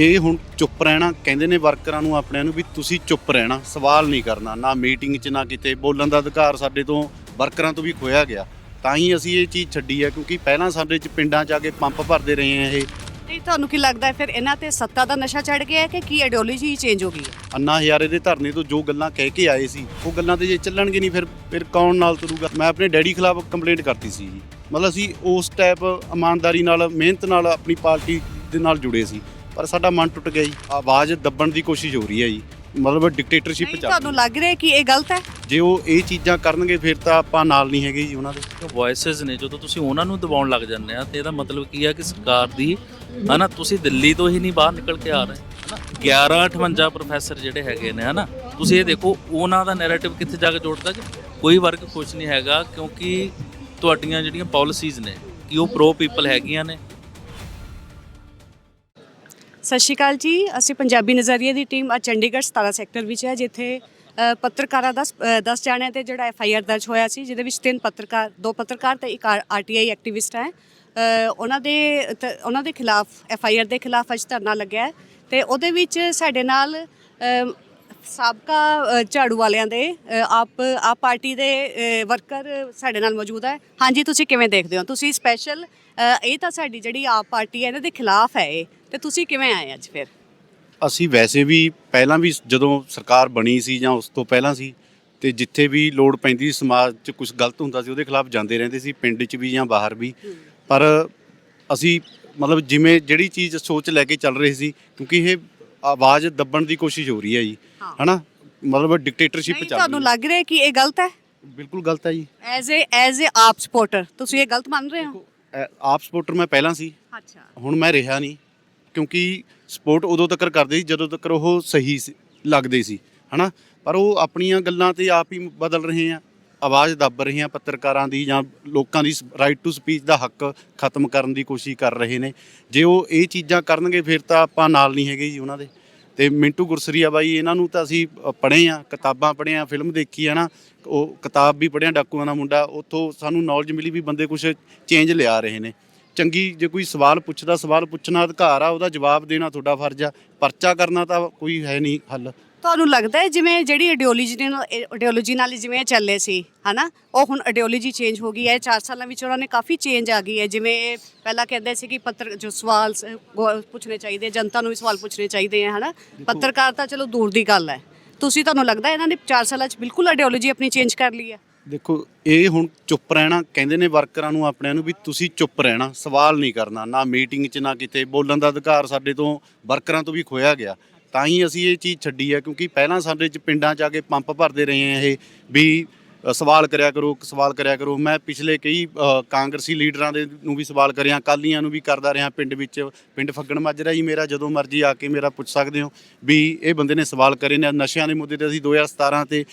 ਇਹ ਹੁਣ ਚੁੱਪ ਰਹਿਣਾ ਕਹਿੰਦੇ ਨੇ ਵਰਕਰਾਂ ਨੂੰ ਆਪਣਿਆਂ ਨੂੰ ਵੀ ਤੁਸੀਂ ਚੁੱਪ ਰਹਿਣਾ ਸਵਾਲ ਨਹੀਂ ਕਰਨਾ ਨਾ ਮੀਟਿੰਗ 'ਚ ਨਾ ਕਿਤੇ ਬੋਲਣ ਦਾ ਅਧਿਕਾਰ ਸਾਡੇ ਤੋਂ ਵਰਕਰਾਂ ਤੋਂ ਵੀ ਖੋਇਆ ਗਿਆ। ਤਾਂ ਹੀ ਅਸੀਂ ਇਹ ਚੀਜ਼ ਛੱਡੀ ਹੈ ਕਿਉਂਕਿ ਪਹਿਲਾਂ ਸਾਡੇ 'ਚ ਪਿੰਡਾਂ 'ਚ ਆ ਕੇ ਪੰਪ ਭਰਦੇ ਰਹੇ ਆ ਇਹ। ਨਹੀਂ ਤੁਹਾਨੂੰ ਕੀ ਲੱਗਦਾ ਹੈ ਫਿਰ ਇਹਨਾਂ ਤੇ ਸੱਤਾ ਦਾ ਨਸ਼ਾ ਚੜ ਗਿਆ ਹੈ ਕਿ ਕੀ ਆਈਡੀਓਲੋਜੀ ਚੇਂਜ ਹੋ ਗਈ ਹੈ? ਅੰਨਾ ਹਜ਼ਾਰੇ ਦੇ ਧਰਨੇ ਤੋਂ ਜੋ ਗੱਲਾਂ ਕਹਿ ਕੇ ਆਏ ਸੀ ਉਹ ਗੱਲਾਂ ਤੇ ਜੇ ਚੱਲਣਗੇ ਨਹੀਂ ਫਿਰ ਫਿਰ ਕੌਣ ਨਾਲ ਤੁਰੂਗਾ? ਮੈਂ ਆਪਣੇ ਡੈਡੀ ਖਿਲਾਫ ਕੰਪਲੇਂਟ ਕਰਤੀ ਸੀ ਜੀ। ਮਤਲਬ ਅਸੀਂ ਉਸ ਟਾਈਪ ਇਮਾਨਦਾਰੀ ਨਾਲ ਮਿਹਨਤ ਨਾਲ ਆਪਣੀ ਪਾਰਟੀ ਦੇ ਨਾਲ ਜੁੜੇ ਸੀ। ਪਰ ਸਾਡਾ ਮਨ ਟੁੱਟ ਗਿਆ ਜੀ। ਆਵਾਜ਼ ਦੱਬਣ ਦੀ ਕੋਸ਼ਿਸ਼ ਹੋ ਰਹੀ ਹੈ ਜੀ। ਮਤਲਬ ਡਿਕਟੇਟਰਸ਼ਿਪ ਨਹੀਂ ਚੱਲ ਤੁਹਾਨੂੰ ਲੱਗ ਰਿਹਾ ਕਿ ਇਹ ਗਲਤ ਹੈ? ਹੈ। ਜੇ ਉਹ ਇਹ ਚੀਜ਼ਾਂ ਕਰਨਗੇ ਫਿਰ ਤਾਂ ਆਪਾਂ ਨਾਲ ਨਹੀਂ ਹੈਗੇ ਜੀ ਉਹਨਾਂ ਦੇ। ਵੌਇਸਸ ਨੇ ਜਦੋਂ ਤੁਸੀਂ ਉਹਨਾਂ ਨੂੰ ਦਬਾਉਣ ਲੱਗ ਜਾਂਦੇ ਆ ਤੇ ਇਹਦਾ ਮਤਲਬ ਕੀ ਆ ਕਿ ਸਰਕਾਰ ਦੀ ਹਨਾ ਤੁਸੀਂ ਦਿੱਲੀ ਤੋਂ ਹੀ ਨਹੀਂ ਬਾਹਰ ਨਿਕਲ ਕੇ ਆ ਰਹੇ ਹਨਾ। 11 58 ਪ੍ਰੋਫੈਸਰ ਜਿਹੜੇ ਹੈਗੇ ਨੇ ਹਨਾ ਤੁਸੀਂ ਇਹ ਦੇਖੋ ਉਹਨਾਂ ਦਾ ਨੈਰੇਟਿਵ ਕਿੱਥੇ ਜਾ ਕੇ ਜੋੜਦਾ ਕਿ ਕੋਈ ਵਰਗ ਖੁਸ਼ ਨਹੀਂ ਹੈਗਾ ਕਿਉਂਕਿ ਤੁਹਾਡੀਆਂ ਜਿਹੜੀਆਂ ਪਾਲਿਸੀਜ਼ ਨੇ ਕਿ ਉਹ ਪ੍ਰੋ ਪੀਪਲ ਹੈਗੀਆਂ ਨੇ ਸਤਿ ਸ਼੍ਰੀ ਅਕਾਲ ਜੀ। ਅਸੀਂ ਪੰਜਾਬੀ ਨਜ਼ਰੀਏ ਦੀ ਟੀਮ ਅੱਜ ਚੰਡੀਗੜ੍ਹ 17 ਸੈਕਟਰ ਵਿੱਚ ਹੈ, ਜਿੱਥੇ ਪੱਤਰਕਾਰਾਂ ਦਾ 10 ਜਾਣਿਆਂ ਤੇ ਜਿਹੜਾ ਐਫ ਆਈ ਆਰ ਦਰਜ ਹੋਇਆ ਸੀ, ਜਿਹਦੇ ਵਿੱਚ ਤਿੰਨ ਪੱਤਰਕਾਰ, ਦੋ ਪੱਤਰਕਾਰ ਤੇ ਇੱਕ ਆਰ ਟੀ ਆਈ ਐਕਟਿਵਿਸਟ ਹੈ। ਉਹਨਾਂ ਦੇ ਉਹਨਾਂ ਦੇ ਖਿਲਾਫ ਐਫ ਆਈ ਆਰ ਦੇ ਖਿਲਾਫ ਅੱਜ ਧਰਨਾ ਲੱਗਿਆ ਹੈ ਤੇ ਉਹਦੇ ਵਿੱਚ ਸਾਡੇ ਨਾਲ ਸਾਬਕਾ ਝਾੜੂ ਵਾਲਿਆਂ ਦੇ ਆਪ ਆਪ ਪਾਰਟੀ ਦੇ ਵਰਕਰ ਸਾਡੇ ਨਾਲ ਮੌਜੂਦ ਹੈ। ਹਾਂਜੀ ਤੁਸੀਂ ਕਿਵੇਂ ਦੇਖਦੇ ਹੋ? ਤੁਸੀਂ ਸਪੈਸ਼ਲ ਇਹ ਤਾਂ ਸਾਡੀ ਜਿਹੜੀ ਆਪ ਪਾਰਟੀ ਹੈ ਇਹਨਾਂ ਦੇ ਖਿਲਾਫ ਹੈ ਇਹ। ਤੇ ਤੁਸੀਂ ਕਿਵੇਂ ਆਏ ਅੱਜ ਫਿਰ? ਅਸੀਂ ਵੈਸੇ ਵੀ ਪਹਿਲਾਂ ਵੀ ਜਦੋਂ ਸਰਕਾਰ ਬਣੀ ਸੀ ਜਾਂ ਉਸ ਤੋਂ ਪਹਿਲਾਂ ਸੀ ਤੇ ਜਿੱਥੇ ਵੀ ਲੋੜ ਪੈਂਦੀ ਸਮਾਜ 'ਚ ਕੁਝ ਗਲਤ ਹੁੰਦਾ ਸੀ ਉਹਦੇ ਖਿਲਾਫ ਜਾਂਦੇ ਰਹਿੰਦੇ ਸੀ ਪਿੰਡ 'ਚ ਵੀ ਜਾਂ ਬਾਹਰ ਵੀ। ਪਰ ਅਸੀਂ ਮਤਲਬ ਜਿਵੇਂ ਜਿਹੜੀ ਚੀਜ਼ ਸੋਚ ਲੈ ਕੇ ਚੱਲ ਰਹੇ ਸੀ ਕਿਉਂਕਿ ਇਹ ਆਵਾਜ਼ ਦੱਬਣ ਦੀ ਕੋਸ਼ਿਸ਼ ਹੋ ਰਹੀ ਹੈ ਜੀ। ਹਨਾ? ਮਤਲਬ ਡਿਕਟੇਟਰਸ਼ਿਪ ਚੱਲ ਰਹੀ ਹੈ। ਲੱਗ ਰਿਹਾ ਕਿ ਇਹ ਗਲਤ ਹੈ? ਬਿਲਕੁਲ ਗਲਤ ਹੈ ਜੀ। ਐਜ਼ ਅ ਐਜ਼ ਅ ਆਪ ਸਪੋਰਟਰ ਤੁਸੀਂ ਇਹ ਗਲਤ ਮੰਨ ਰਹੇ ਹੋ? ਆਪ ਸਪੋਰਟਰ ਮੈਂ ਪਹਿਲਾਂ ਸੀ। ਅੱਛਾ। ਹੁਣ ਮੈਂ ਰਿਹਾ ਨਹੀਂ ਕਿਉਂਕਿ ਸਪੋਰਟ ਉਦੋਂ ਤੱਕ ਕਰਦੇ ਸੀ ਜਦੋਂ ਤੱਕ ਉਹ ਸਹੀ ਲੱਗਦੇ ਸੀ ਹਨਾ? ਪਰ ਉਹ ਆਪਣੀਆਂ ਗੱਲਾਂ ਤੇ ਆਪ ਹੀ ਬਦਲ ਰਹੇ ਆ। ਆਵਾਜ਼ ਦੱਬ ਰਹੀਆਂ ਪੱਤਰਕਾਰਾਂ ਦੀ ਜਾਂ ਲੋਕਾਂ ਦੀ ਰਾਈਟ ਟੂ ਸਪੀਚ ਦਾ ਹੱਕ ਖਤਮ ਕਰਨ ਦੀ ਕੋਸ਼ਿਸ਼ ਕਰ ਰਹੇ ਨੇ। ਜੇ ਉਹ ਇਹ ਚੀਜ਼ਾਂ ਕਰਨਗੇ, ਫਿਰ ਤਾਂ ਆਪਾਂ ਨਾਲ ਨਹੀਂ ਹੈਗੇ ਜੀ ਉਹਨਾਂ ਦੇ। ਤੇ ਮਿੰਟੂ ਗੁਰਸਰੀਆ ਬਾਈ, ਇਹਨਾਂ ਨੂੰ ਤਾਂ ਅਸੀਂ ਪੜ੍ਹੇ ਆ, ਕਿਤਾਬਾਂ ਪੜ੍ਹੇ ਆ, ਫਿਲਮ ਦੇਖੀ ਆ ਨਾ, ਉਹ ਕਿਤਾਬ ਵੀ ਪੜ੍ਹਿਆ, ਡਾਕੂਆਂ ਦਾ ਮੁੰਡਾ, ਉੱਥੋਂ ਸਾਨੂੰ ਨੌਲੇਜ ਮਿਲੀ ਵੀ ਬੰਦੇ ਕੁਝ ਚੇਂਜ ਲਿਆ ਰਹੇ ਨੇ। ਚੰਗੀ ਜੇ ਕੋਈ ਸਵਾਲ ਪੁੱਛਦਾ, ਸਵਾਲ ਪੁੱਛਣਾ ਅਧਿਕਾਰ ਆ, ਉਹਦਾ ਜਵਾਬ ਦੇਣਾ ਤੁਹਾਡਾ ਫਰਜ਼ ਆ। ਪਰਚਾ ਕਰਨਾ ਤਾਂ ਕੋਈ ਹੈ ਨਹੀਂ ਹੱਲ। ਤੁਹਾਨੂੰ ਲੱਗਦਾ ਹੈ ਜਿਵੇਂ ਜਿਹੜੀ ਆਈਡੀਓਲੋਜੀ ਨਾਲ ਆਈਡੀਓਲੋਜੀ ਨਾਲ ਜਿਵੇਂ ਚੱਲੇ ਸੀ ਹਨਾ? ਉਹ ਹੁਣ ਆਈਡੀਓਲੋਜੀ ਚੇਂਜ ਹੋ ਗਈ ਹੈ 4 ਸਾਲਾਂ ਵਿੱਚ ਉਹਨਾਂ ਨੇ ਕਾਫੀ ਚੇਂਜ ਆ ਗਈ ਹੈ ਜਿਵੇਂ ਇਹ ਪਹਿਲਾਂ ਕਹਿੰਦੇ ਸੀ ਕਿ ਪੱਤਰ ਜੋ ਸਵਾਲ ਸ- ਗੋ- ਪੁੱਛਣੇ ਚਾਹੀਦੇ ਜਨਤਾ ਨੂੰ ਵੀ ਸਵਾਲ ਪੁੱਛਣੇ ਚਾਹੀਦੇ ਆ ਹਨਾ? ਪੱਤਰਕਾਰ ਤਾਂ ਚਲੋ ਦੂਰ ਦੀ ਗੱਲ ਹੈ। ਤੁਸੀਂ ਤੁਹਾਨੂੰ ਲੱਗਦਾ ਹੈ ਇਹਨਾਂ ਨੇ 4 ਸਾਲਾਂ 'ਚ ਬਿਲਕੁਲ ਆਈਡੀਓਲੋਜੀ ਆਪਣੀ ਚੇਂਜ ਕਰ ਲਈ ਹੈ? ਦੇਖੋ ਇਹ ਹੁਣ ਚੁੱਪ ਰਹਿਣਾ ਕਹਿੰਦੇ ਨੇ ਵਰਕਰਾਂ ਨੂੰ ਆਪਣਿਆਂ ਨੂੰ ਵੀ ਤੁਸੀਂ ਚੁੱਪ ਰਹਿਣਾ ਸਵਾਲ ਨਹੀਂ ਕਰਨਾ ਨਾ ਮੀਟਿੰਗ 'ਚ ਨਾ ਕਿਤੇ ਬੋਲਣ ਦਾ ਅਧਿਕਾਰ ਸਾਡੇ ਤੋਂ ਵਰਕਰਾਂ ਤੋਂ ਵੀ ਖੋਇਆ ਗਿਆ। ਤਾਂ ਹੀ ਅਸੀਂ ਇਹ ਚੀਜ਼ ਛੱਡੀ ਹੈ ਕਿਉਂਕਿ ਪਹਿਲਾਂ ਸਾਡੇ 'ਚ ਪਿੰਡਾਂ 'ਚ ਆ ਕੇ ਪੰਪ ਭਰਦੇ ਰਹੇ ਆ ਇਹ ਵੀ ਸਵਾਲ ਕਰਿਆ ਕਰੋ ਸਵਾਲ ਕਰਿਆ ਕਰੋ। ਮੈਂ ਪਿਛਲੇ ਕਈ ਕਾਂਗਰਸੀ ਲੀਡਰਾਂ ਦੇ ਨੂੰ ਵੀ ਸਵਾਲ ਕਰਿਆ ਕਾਲੀਆਂ ਨੂੰ ਵੀ ਕਰਦਾ ਰਿਹਾ ਪਿੰਡ ਵਿੱਚ ਪਿੰਡ ਫੱਗਣ ਮਾਜਰਾ ਜੀ ਮੇਰਾ ਜਦੋਂ ਮਰਜ਼ੀ ਆ ਕੇ ਮੇਰਾ ਪੁੱਛ ਸਕਦੇ ਹੋ ਵੀ ਇਹ ਬੰਦੇ ਨੇ ਸਵਾਲ ਕਰੇ ਨੇ। ਨਸ਼ਿਆਂ ਦੇ ਮੁੱਦੇ ਤੇ ਅਸੀਂ 2017 ਤੇ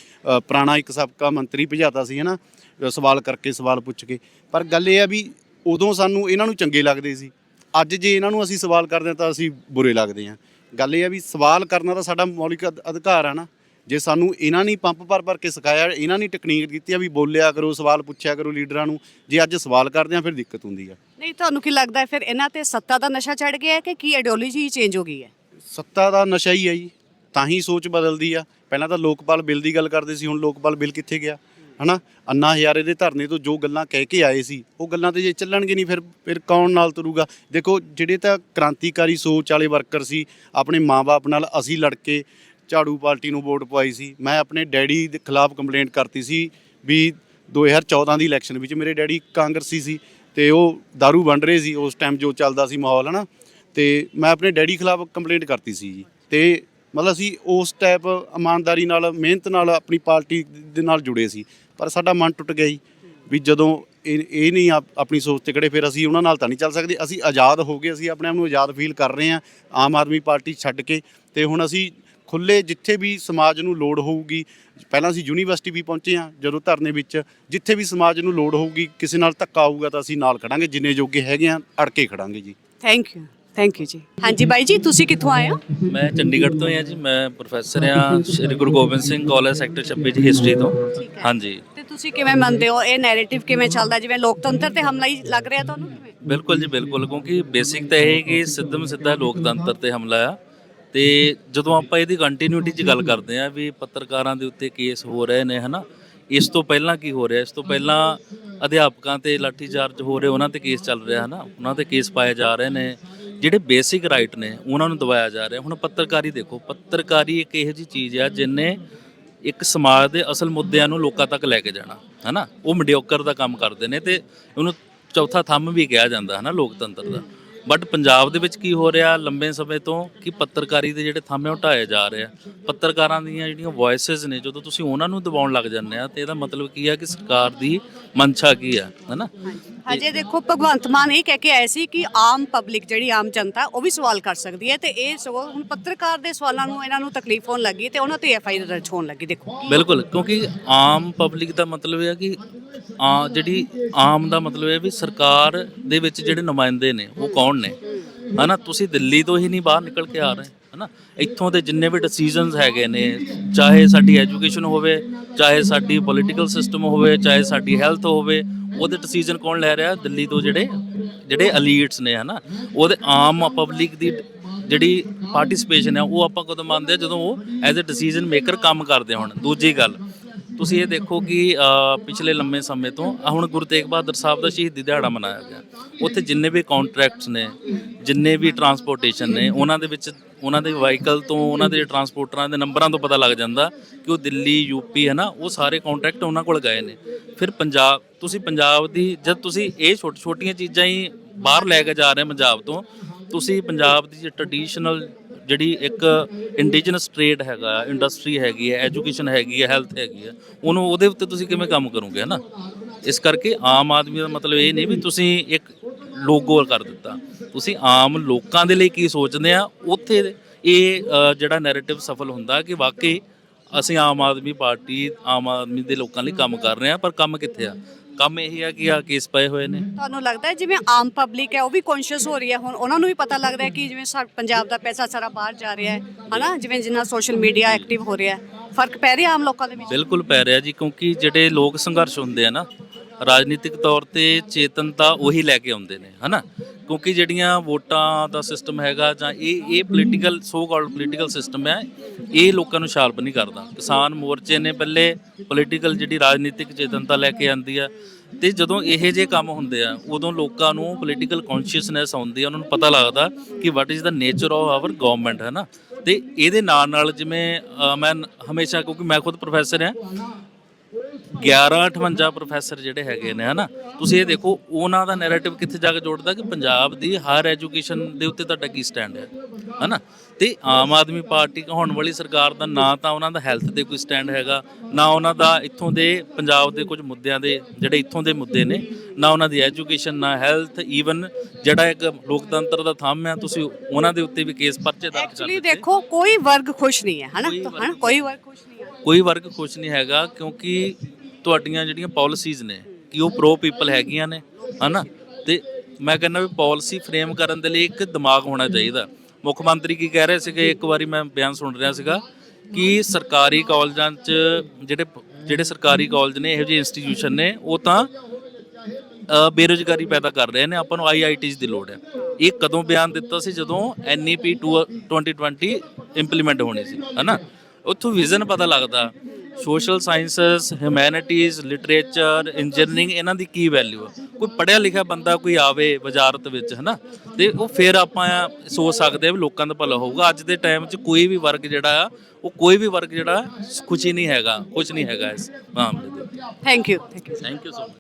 ਪੁਰਾਣਾ ਇੱਕ ਸਾਬਕਾ ਮੰਤਰੀ ਭਜਾਤਾ ਸੀ ਹਨਾ ਅ, ਸਵਾਲ ਕਰਕੇ ਸਵਾਲ ਪੁੱਛ ਕੇ। ਪਰ ਗੱਲ ਇਹ ਆ ਵੀ ਉਦੋਂ ਸਾਨੂੰ ਇਹਨਾਂ ਨੂੰ ਚੰਗੇ ਲੱਗਦੇ ਸੀ। ਅੱਜ ਜੇ ਇਹਨਾਂ ਨੂੰ ਅਸੀਂ ਸਵਾਲ ਕਰਦੇ ਹਾਂ ਤਾਂ ਅਸੀਂ ਬੁਰੇ ਲੱਗਦੇ ਹਾਂ। ਗੱਲ ਇਹ ਆ ਵੀ ਸਵਾਲ ਕਰਨਾ ਤਾਂ ਸਾਡਾ ਮੌਲਿਕ ਅਧ- ਅਧਿਕਾਰ ਆ ਨਾ। ਜੇ ਸਾਨੂੰ ਇਹਨਾਂ ਨੇ ਪੰਪ ਭਰ ਭਰ ਕੇ ਸਿਖਾਇਆ ਇਹਨਾਂ ਨੇ ਟੈਕਨੀਕ ਦਿੱਤੀ ਆ ਵੀ ਬੋਲਿਆ ਕਰੋ ਸਵਾਲ ਪੁੱਛਿਆ ਕਰੋ ਲੀਡਰਾਂ ਨੂੰ। ਜੇ ਅੱਜ ਸਵਾਲ ਕਰਦੇ ਆ ਫਿਰ ਦਿੱਕਤ ਹੁੰਦੀ ਆ। ਨਹੀਂ ਤੁਹਾਨੂੰ ਕੀ ਲੱਗਦਾ ਹੈ ਫਿਰ ਇਹਨਾਂ ਤੇ ਸੱਤਾ ਦਾ ਨਸ਼ਾ ਚੜ ਗਿਆ ਹੈ ਕਿ ਕੀ ਆਈਡੀਓਲੋਜੀ ਚੇਂਜ ਹੋ ਗਈ ਹੈ? ਸੱਤਾ ਦਾ ਨਸ਼ਾ ਹੀ ਹੈ ਜੀ ਤਾਂ ਹੀ ਸੋਚ ਬਦਲਦੀ ਆ। ਪਹਿਲਾਂ ਤਾਂ ਲੋਕਪਾਲ ਬਿੱਲ ਦੀ ਗੱਲ ਕਰਦੇ ਸੀ ਹੁਣ ਲੋਕਪਾਲ ਬਿੱਲ ਕਿੱਥੇ ਗਿਆ? ਹਨਾ? ਅੰਨਾ ਹਜ਼ਾਰੇ ਦੇ ਧਰਨੇ ਤੋਂ ਜੋ ਗੱਲਾਂ ਕਹਿ ਕੇ ਆਏ ਸੀ, ਉਹ ਗੱਲਾਂ ਤੇ ਜੇ ਚੱਲਣਗੇ ਨਹੀਂ ਫਿਰ ਫਿਰ ਕੌਣ ਨਾਲ ਤੁਰੂਗਾ? ਦੇਖੋ, ਜਿਹੜੇ ਤਾਂ ਕ੍ਰਾਂਤੀਕਾਰੀ ਸੋਚ ਵਾਲੇ ਵਰਕਰ ਸੀ, ਆਪਣੇ ਮਾਪੇ ਨਾਲ ਅਸੀਂ ਲੜ ਕੇ ਝਾੜੂ ਪਾਰਟੀ ਨੂੰ ਵੋਟ ਪਵਾਈ ਸੀ। ਮੈਂ ਆਪਣੇ ਡੈਡੀ ਦੇ ਖਿਲਾਫ ਕੰਪਲੇਂਟ ਕਰਤੀ ਸੀ ਵੀ 2014 ਦੀ ਇਲੈਕਸ਼ਨ ਵਿੱਚ ਮੇਰੇ ਡੈਡੀ ਕਾਂਗਰਸੀ ਸੀ ਤੇ ਉਹ दारू ਵੰਡ ਰਹੇ ਸੀ, ਉਸ ਟਾਈਮ ਜੋ ਚੱਲਦਾ ਸੀ ਮਾਹੌਲ, ਹਨਾ? ਤੇ ਮੈਂ ਆਪਣੇ ਡੈਡੀ ਖਿਲਾਫ ਕੰਪਲੇਂਟ ਕਰਤੀ ਸੀ ਜੀ। ਤੇ ਮਤਲਬ ਅਸੀਂ ਉਸ ਟਾਈਪ ਇਮਾਨਦਾਰੀ ਨਾਲ, ਮਿਹਨਤ ਨਾਲ ਆਪਣੀ ਪਾਰਟੀ ਦੇ ਨਾਲ ਜੁੜੇ ਸੀ। ਪਰ ਸਾਡਾ ਮਨ ਟੁੱਟ ਗਿਆ ਜੀ, ਵੀ ਜਦੋਂ ਇਹ ਇਹ ਨਹੀਂ ਆਪਣੀ ਸੋਚ ਤੇ ਖੜੇ, ਫਿਰ ਅਸੀਂ ਉਹਨਾਂ ਨਾਲ ਤਾਂ ਨਹੀਂ ਚੱਲ ਸਕਦੇ। ਅਸੀਂ ਆਜ਼ਾਦ ਹੋ ਗਏ, ਅਸੀਂ ਆਪਣੇ ਆਪ ਨੂੰ ਆਜ਼ਾਦ ਫੀਲ ਕਰ ਰਹੇ ਹਾਂ, ਆਮ ਆਦਮੀ ਪਾਰਟੀ ਛੱਡ ਕੇ। ਤੇ ਹੁਣ ਅਸੀਂ ਖੁੱਲੇ ਜਿੱਥੇ ਵੀ ਸਮਾਜ ਨੂੰ ਲੋੜ ਹੋਊਗੀ, ਪਹਿਲਾਂ ਅਸੀਂ ਯੂਨੀਵਰਸਿਟੀ ਵੀ ਪਹੁੰਚੇ ਹਾਂ, ਜਦੋਂ ਧਰਨੇ ਵਿੱਚ, ਜਿੱਥੇ ਵੀ ਸਮਾਜ ਨੂੰ ਲੋੜ ਹੋਊਗੀ, ਕਿਸੇ ਨਾਲ ਧੱਕਾ ਆਊਗਾ ਤਾਂ ਅਸੀਂ ਨਾਲ ਖੜਾਂਗੇ, ਜਿੰਨੇ ਜੋਗੇ ਹੈਗੇ ਆ ਅੜ ਕੇ ਖੜਾਂਗੇ ਜੀ। ਥੈਂਕ ਯੂ ਥੈਂਕ ਯੂ ਜੀ। ਹਾਂਜੀ ਬਾਈ ਜੀ ਤੁਸੀਂ ਕਿੱਥੋਂ ਆਏ ਹੋ? ਮੈਂ ਚੰਡੀਗੜ੍ਹ ਤੋਂ ਹੀ ਆ ਜੀ ਮੈਂ ਪ੍ਰੋਫੈਸਰ ਆ ਸ਼੍ਰੀ ਗੁਰੂ ਗੋਬਿੰਦ ਸਿੰਘ ਕਾਲਜ ਸੈਕਟਰ 26 ਚ ਹਿਸਟਰੀ ਤੋਂ। ਹਾਂਜੀ। ਤੇ ਤੁਸੀਂ ਕਿਵੇਂ ਮੰਨਦੇ ਹੋ ਇਹ ਨੈਰੇਟਿਵ ਕਿਵੇਂ ਚੱਲਦਾ ਜਿਵੇਂ ਲੋਕਤੰਤਰ ਤੇ ਹਮਲਾ ਹੀ ਲੱਗ ਰਿਹਾ ਤੁਹਾਨੂੰ? ਕਿਵੇਂ ਬਿਲਕੁਲ ਜੀ ਬਿਲਕੁਲ ਕਿਉਂਕਿ ਬੇਸਿਕ ਤਾਂ ਇਹ ਹੈ ਕਿ ਸਿੱਧਮ ਸਿੱਧਾ ਲੋਕਤੰਤਰ ਤੇ ਹਮਲਾ ਆ। ਤੇ ਜਦੋਂ ਆਪਾਂ ਇਹਦੀ ਕੰਟੀਨਿਊਟੀ 'ਚ ਗੱਲ ਕਰਦੇ ਆ ਵੀ ਪੱਤਰਕਾਰਾਂ ਦੇ ਉੱਤੇ ਕੇਸ ਹੋ ਰਹੇ ਨੇ ਹਨਾ ਇਸ ਤੋਂ ਪਹਿਲਾਂ ਕੀ ਹੋ ਰਿਹਾ? ਇਸ ਤੋਂ ਪਹਿਲਾਂ ਅਧਿਆਪਕਾਂ ਤੇ ਲਾਠੀਚਾਰਜ ਹੋ ਰਹੇ ਉਹਨਾਂ ਤੇ ਕੇਸ ਚੱਲ ਰਿਹਾ ਹਨਾ ਉਹਨਾਂ ਤੇ ਕੇਸ ਪਾਏ ਜਾ ਰਹੇ ਨੇ। ਜਿਹੜੇ ਬੇਸਿਕ ਰਾਈਟ ਨੇ, ਉਹਨਾਂ ਨੂੰ ਦਬਾਇਆ ਜਾ ਰਿਹਾ। ਹੁਣ ਪੱਤਰਕਾਰੀ ਦੇਖੋ, ਪੱਤਰਕਾਰੀ ਇੱਕ ਇਹੋ ਜੀ ਚੀਜ਼ ਆ ਜਿਨੇ ਇੱਕ ਸਮਾਜ ਦੇ ਅਸਲ ਮੁੱਦਿਆਂ ਨੂੰ ਲੋਕਾਂ ਤੱਕ ਲੈ ਕੇ ਜਾਣਾ, ਹਨਾ? ਉਹ ਮੀਡੀਓਕਰ ਦਾ ਕੰਮ ਕਰਦੇ ਨੇ ਤੇ ਉਹਨੂੰ ਚੌਥਾ ਥੰਮ ਵੀ ਕਿਹਾ ਜਾਂਦਾ, ਹਨਾ, ਲੋਕਤੰਤਰ ਦਾ। ਬਟ ਪੰਜਾਬ ਦੇ ਵਿੱਚ ਕੀ ਹੋ ਰਿਹਾ ਲੰਬੇ ਸਮੇਂ ਤੋਂ ਕਿ ਪੱਤਰਕਾਰੀ ਦੇ ਜਿਹੜੇ ਥੰਮ ਢਾਏ ਜਾ ਰਹੇ ਆ। ਪੱਤਰਕਾਰਾਂ ਦੀਆਂ ਜਿਹੜੀਆਂ ਵੌਇਸਸ ਨੇ ਜਦੋਂ ਤੁਸੀਂ ਉਹਨਾਂ ਨੂੰ ਦਬਾਉਣ ਲੱਗ ਜਾਂਦੇ ਆ ਤੇ ਇਹਦਾ ਮਤਲਬ ਕੀ ਆ ਕਿ ਸਰਕਾਰ ਦੀ ਮਨਸ਼ਾ ਕੀ ਆ ਹਨਾ? ਹਜੇ। ਦੇਖੋ ਭਗਵੰਤ ਮਾਨ ਇਹ ਕਹਿ ਕੇ ਆਏ ਸੀ ਕਿ ਆਮ ਪਬਲਿਕ ਜਿਹੜੀ ਆਮ ਜਨਤਾ ਉਹ ਵੀ ਸਵਾਲ ਕਰ ਸਕਦੀ ਹੈ ਤੇ ਇਹ ਸਗੋਂ ਹੁਣ ਪੱਤਰਕਾਰ ਦੇ ਸਵਾਲਾਂ ਨੂੰ ਇਹਨਾਂ ਨੂੰ ਤਕਲੀਫ ਹੋਣ ਲੱਗੀ ਤੇ ਉਹਨਾਂ ਤੇ ਐਫ ਆਈ ਆਰ ਦਰਜ ਹੋਣ ਲੱਗੀ ਦੇਖੋ। ਬਿਲਕੁਲ ਕਿਉਂਕਿ ਆਮ ਪਬਲਿਕ ਦਾ ਮਤਲਬ ਇਹ ਹੈ ਕਿ ਆ ਜਿਹੜੀ ਆਮ ਦਾ ਮਤਲਬ ਹੈ ਵੀ ਸਰਕਾਰ ਦੇ ਵਿੱਚ ਜਿਹੜੇ ਨੁਮਾਇੰਦੇ ਨੇ ਉਹ ਕੌਣ ਨੇ? ਹਨਾ, ਤੁਸੀਂ ਦਿੱਲੀ ਤੋਂ ਹੀ ਨਹੀਂ ਬਾਹਰ ਨਿਕਲ ਕੇ ਆ ਰਹੇ, ਹਨਾ? ਇੱਥੋਂ ਦੇ ਜਿੰਨੇ ਵੀ ਡਿਸੀਜਨਸ ਹੈਗੇ ਨੇ, ਚਾਹੇ ਸਾਡੀ ਐਜੂਕੇਸ਼ਨ ਹੋਵੇ, ਚਾਹੇ ਸਾਡੀ ਪੋਲੀਟੀਕਲ ਸਿਸਟਮ ਹੋਵੇ, ਚਾਹੇ ਸਾਡੀ ਹੈਲਥ ਹੋਵੇ, ਉਹਦੇ ਡਿਸੀਜਨ ਕੌਣ ਲੈ ਰਿਹਾ? ਦਿੱਲੀ ਤੋਂ ਜਿਹੜੇ ਜਿਹੜੇ ਅਲੀਟਸ ਨੇ, ਹਨਾ? ਉਹਦੇ ਆਮ ਪਬਲਿਕ ਦੀ ਜਿਹੜੀ ਪਾਰਟਿਸਿਪੇਸ਼ਨ ਹੈ, ਉਹ ਆਪਾਂ ਕਦੋਂ ਮੰਨਦੇ ਆ? ਜਦੋਂ ਉਹ ਐਜ਼ ਅ ਡਿਸੀਜਨ ਮੇਕਰ ਕੰਮ ਕਰਦੇ ਹੋਣ, ਦੂਜੀ ਗੱਲ ਤੁਸੀਂ ਇਹ ਦੇਖੋ ਕਿ ਪਿਛਲੇ ਲੰਮੇ ਸਮੇਂ ਤੋਂ ਹੁਣ ਗੁਰੂ ਤੇਗ ਬਹਾਦਰ ਸਾਹਿਬ ਦਾ ਸ਼ਹੀਦੀ ਦਿਹਾੜਾ ਮਨਾਇਆ ਗਿਆ। ਉੱਥੇ ਜਿੰਨੇ ਵੀ ਕੰਟਰੈਕਟਸ ਨੇ, ਜਿੰਨੇ ਵੀ ਟਰਾਂਸਪੋਰਟੇਸ਼ਨ ਨੇ, ਉਹਨਾਂ ਦੇ ਵਿੱਚ, ਉਹਨਾਂ ਦੇ ਵਾਹੀਕਲ ਤੋਂ, ਉਹਨਾਂ ਦੇ ਟਰਾਂਸਪੋਰਟਰਾਂ ਦੇ ਨੰਬਰਾਂ ਤੋਂ ਪਤਾ ਲੱਗ ਜਾਂਦਾ ਕਿ ਉਹ ਦਿੱਲੀ ਯੂਪੀ ਹੈ ਨਾ, ਉਹ ਸਾਰੇ ਕੰਟਰੈਕਟ ਉਹਨਾਂ ਕੋਲ ਗਏ ਨੇ। ਫਿਰ ਪੰਜਾਬ, ਤੁਸੀਂ ਪੰਜਾਬ ਦੀ, ਜਦ ਤੁਸੀਂ ਇਹ ਛੋਟੀ ਛੋਟੀਆਂ ਚੀਜ਼ਾਂ ਹੀ ਬਾਹਰ ਲੈ ਕੇ ਜਾ ਰਹੇ ਪੰਜਾਬ ਤੋਂ, ਤੁਸੀਂ ਪੰਜਾਬ ਦੀ ਟ੍ਰੈਡੀਸ਼ਨਲ ਜਿਹੜੀ ਇੱਕ ਇੰਡੀਜਨਸ ਟ੍ਰੇਡ ਹੈਗਾ ਇੰਡਸਟਰੀ ਹੈਗੀ ਹੈ ਐਜੂਕੇਸ਼ਨ ਹੈਗੀ ਹੈ ਹੈਲਥ ਹੈਗੀ ਹੈ, ਉਹਨੂੰ ਉਹਦੇ ਉੱਤੇ ਤੁਸੀਂ ਕਿਵੇਂ ਕੰਮ ਕਰੋਗੇ, ਹਨਾ? ਇਸ ਕਰਕੇ ਆਮ ਆਦਮੀ ਦਾ ਮਤਲਬ ਇਹ ਨਹੀਂ ਵੀ ਤੁਸੀਂ ਇੱਕ ਲੋਗੋ ਕਰ ਦਿੱਤਾ। ਤੁਸੀਂ ਆਮ ਲੋਕਾਂ ਦੇ ਲਈ ਕੀ ਸੋਚਦੇ ਆ, ਉੱਥੇ ਇਹ ਜਿਹੜਾ ਨੈਰੇਟਿਵ ਸਫਲ ਹੁੰਦਾ ਕਿ ਵਾਕਈ ਅਸੀਂ ਆਮ ਆਦਮੀ ਪਾਰਟੀ, ਆਮ ਆਦਮੀ ਦੇ ਲੋਕਾਂ ਲਈ ਕੰਮ ਕਰ ਰਹੇ ਆ, ਪਰ ਕੰਮ ਕਿੱਥੇ ਆ? ਕੰਮ ਇਹ ਆ ਕਿ ਆ ਕੇਸ ਪਏ ਹੋਏ ਨੇ। ਤੁਹਾਨੂੰ ਲੱਗਦਾ ਹੈ ਜਿਵੇਂ ਆਮ ਪਬਲਿਕ ਹੈ ਉਹ ਵੀ ਕੌਨਸ਼ੀਅਸ ਹੋ ਰਹੀ ਹੈ? ਹੁਣ ਉਹਨਾਂ ਨੂੰ ਵੀ ਪਤਾ ਲੱਗਦਾ ਹੈ ਕਿ ਜਿਵੇਂ ਸਾ ਪੰਜਾਬ ਦਾ ਪੈਸਾ ਸਾਰਾ ਬਾਹਰ ਜਾ ਰਿਹਾ ਹੈ ਹਨਾ? ਜਿਵੇਂ ਜਿੰਨਾ ਸੋਸ਼ਲ ਮੀਡੀਆ ਐਕਟਿਵ ਹੋ ਰਿਹਾ ਹੈ ਫ਼ਰਕ ਪੈ ਰਿਹਾ ਆਮ ਲੋਕਾਂ ਦੇ ਵਿੱਚ? ਬਿਲਕੁਲ ਪੈ ਰਿਹਾ ਜੀ ਕਿਉਂਕਿ ਜਿਹੜੇ ਲੋਕ ਸੰਘਰਸ਼ ਹੁੰਦੇ ਆ ਨਾ ਰਾਜਨੀਤਿਕ ਤੌਰ ਤੇ ਚੇਤਨਤਾ ਉਹੀ ਲੈ ਕੇ ਆਉਂਦੇ ਨੇ, ਹਨਾ? ਕਿਉਂਕਿ ਜਿਹੜੀਆਂ ਵੋਟਾਂ ਦਾ ਸਿਸਟਮ ਹੈਗਾ ਜਾਂ ਇਹ ਇਹ political so called political system ਹੈ, ਇਹ ਲੋਕਾਂ ਨੂੰ ਸ਼ਾਰਪ ਨਹੀਂ ਕਰਦਾ। ਕਿਸਾਨ ਮੋਰਚੇ ਨੇ ਪਹਿਲੇ ਪੋਲੀਟੀਕਲ ਜਿਹੜੀ ਰਾਜਨੀਤਿਕ ਚੇਤਨਤਾ ਲੈ ਕੇ ਆਂਦੀ ਆ, ਤੇ ਜਦੋਂ ਇਹੋ ਜਿਹੇ ਕੰਮ ਹੁੰਦੇ ਆ, ਉਦੋਂ ਲੋਕਾਂ ਨੂੰ ਪੋਲੀਟੀਕਲ ਕੌਨਸ਼ੀਅਸਨੈਸ ਆਉਂਦੀ ਆ, ਉਹਨਾਂ ਨੂੰ ਪਤਾ ਲੱਗਦਾ ਕਿ what is the nature of our government ਹੈ ਨਾ ਤੇ ਇਹਦੇ ਨਾਲ ਨਾਲ ਜਿਵੇਂ ਮੈਂ ਹਮੇਸ਼ਾ, ਕਿਉਂਕਿ ਮੈਂ ਖੁਦ ਪ੍ਰੋਫੈਸਰ ਹਾਂ 11 58 ਪ੍ਰੋਫੈਸਰ ਜਿਹੜੇ ਹੈਗੇ ਨੇ ਹਨਾ? ਤੁਸੀਂ ਇਹ ਦੇਖੋ ਉਹਨਾਂ ਦਾ ਨੈਰੇਟਿਵ ਕਿੱਥੇ ਜਾ ਕੇ ਜੋੜਦਾ ਕਿ ਪੰਜਾਬ ਦੀ ਹਾਇਰ ਐਜੂਕੇਸ਼ਨ ਦੇ ਉੱਤੇ ਤੁਹਾਡਾ ਕੀ ਸਟੈਂਡ ਹੈ ਹਨਾ? ਤੇ ਆਮ ਆਦਮੀ ਪਾਰਟੀ ਹੋਣ ਵਾਲੀ ਸਰਕਾਰ ਦਾ ਨਾ ਤਾਂ ਉਹਨਾਂ ਦਾ ਹੈਲਥ ਤੇ ਕੋਈ ਸਟੈਂਡ ਹੈਗਾ ਨਾ ਉਹਨਾਂ ਦਾ ਇੱਥੋਂ ਦੇ ਪੰਜਾਬ ਦੇ ਕੁਝ ਮੁੱਦਿਆਂ ਦੇ ਜਿਹੜੇ ਇੱਥੋਂ ਦੇ ਮੁੱਦੇ ਨੇ ਨਾ ਉਹਨਾਂ ਦੀ ਐਜੂਕੇਸ਼ਨ ਨਾ ਹੈਲਥ ਈਵਨ ਜਿਹੜਾ ਇੱਕ ਲੋਕਤੰਤਰ ਦਾ ਥੰਮ ਹੈ ਤੁਸੀਂ ਉਹਨਾਂ ਦੇ ਉੱਤੇ ਵੀ ਕੇਸ ਪਰਚੇ ਦਰਜ ਕਰ ਐਕਚੁਅਲੀ ਦੇਖੋ ਕੋਈ ਵਰਗ ਖੁਸ਼ ਨਹੀਂ ਹੈ ਹਨਾ? ਕੋਈ ਵਰਗ ਹਨਾ? ਕੋਈ ਵਰਗ ਖੁਸ਼ ਨਹੀਂ। ਕੋਈ ਵਰਗ ਖੁਸ਼ ਨਹੀਂ ਹੈਗਾ ਕਿਉਂਕਿ ਤੁਹਾਡੀਆਂ ਜਿਹੜੀਆਂ ਪਾਲਿਸੀਜ਼ ਨੇ ਕਿ ਉਹ ਪ੍ਰੋ ਪੀਪਲ ਹੈਗੀਆਂ ਨੇ ਹਨਾ? ਤੇ ਮੈਂ ਕਹਿੰਦਾ ਵੀ ਪਾਲਿਸੀ ਫਰੇਮ ਕਰਨ ਦੇ ਲਈ ਇੱਕ ਦਿਮਾਗ ਹੋਣਾ ਚਾਹੀਦਾ। ਮੁੱਖ ਮੰਤਰੀ ਕੀ ਕਹਿ ਰਹੇ ਸੀਗੇ? ਇੱਕ ਵਾਰੀ ਮੈਂ ਬਿਆਨ ਸੁਣ ਰਿਹਾ ਸੀਗਾ ਕਿ ਸਰਕਾਰੀ ਕਾਲਜਾਂ 'ਚ ਜਿਹੜੇ ਜਿਹੜੇ ਸਰਕਾਰੀ ਕਾਲਜ ਨੇ ਇਹੋ ਜਿਹੇ ਇੰਸਟੀਟਿਊਸ਼ਨ ਨੇ ਉਹ ਤਾਂ ਅ, ਬੇਰੁਜ਼ਗਾਰੀ ਪੈਦਾ ਕਰ ਰਹੇ ਨੇ। ਆਪਾਂ ਨੂੰ ਆਈਆਈਟੀਜ਼ ਦੀ ਲੋੜ ਹੈ। ਇਹ ਕਦੋਂ ਬਿਆਨ ਦਿੱਤਾ ਸੀ? ਜਦੋਂ E ਐਨਈਪੀ 2020 ਇੰਪਲੀਮੈਂਟ ਹੋਣੀ ਸੀ ਹਨਾ? ਉੱਥੋਂ ਵਿਜ਼ਨ ਪਤਾ ਲੱਗਦਾ। Social sciences humanities literature engineering ਇਹਨਾਂ ਦੀ ਕੀ ਵੈਲਿਊ ਹੈ ਕੋਈ ਪੜ੍ਹਿਆ ਲਿਖਿਆ ਬੰਦਾ ਕੋਈ ਆਵੇ ਵਜ਼ਾਰਤ ਵਿੱਚ ਹਨਾ? ਤੇ ਉਹ ਫਿਰ ਆਪਾਂ ਸੋਚ ਸਕਦੇ ਆ ਵੀ ਲੋਕਾਂ ਦਾ ਭਲਾ ਹੋਊਗਾ। ਅੱਜ ਦੇ ਟਾਈਮ 'ਚ ਕੋਈ ਵੀ ਵਰਗ ਜਿਹੜਾ ਆ ਉਹ ਕੋਈ ਵੀ ਵਰਗ ਜਿਹੜਾ ਖੁਸ਼ੀ ਨਹੀਂ ਹੈਗਾ ਕੁਝ ਨਹੀਂ ਹੈਗਾ ਇਸ ਮਾਮਲੇ ਦੇ thank you thank you thank you so much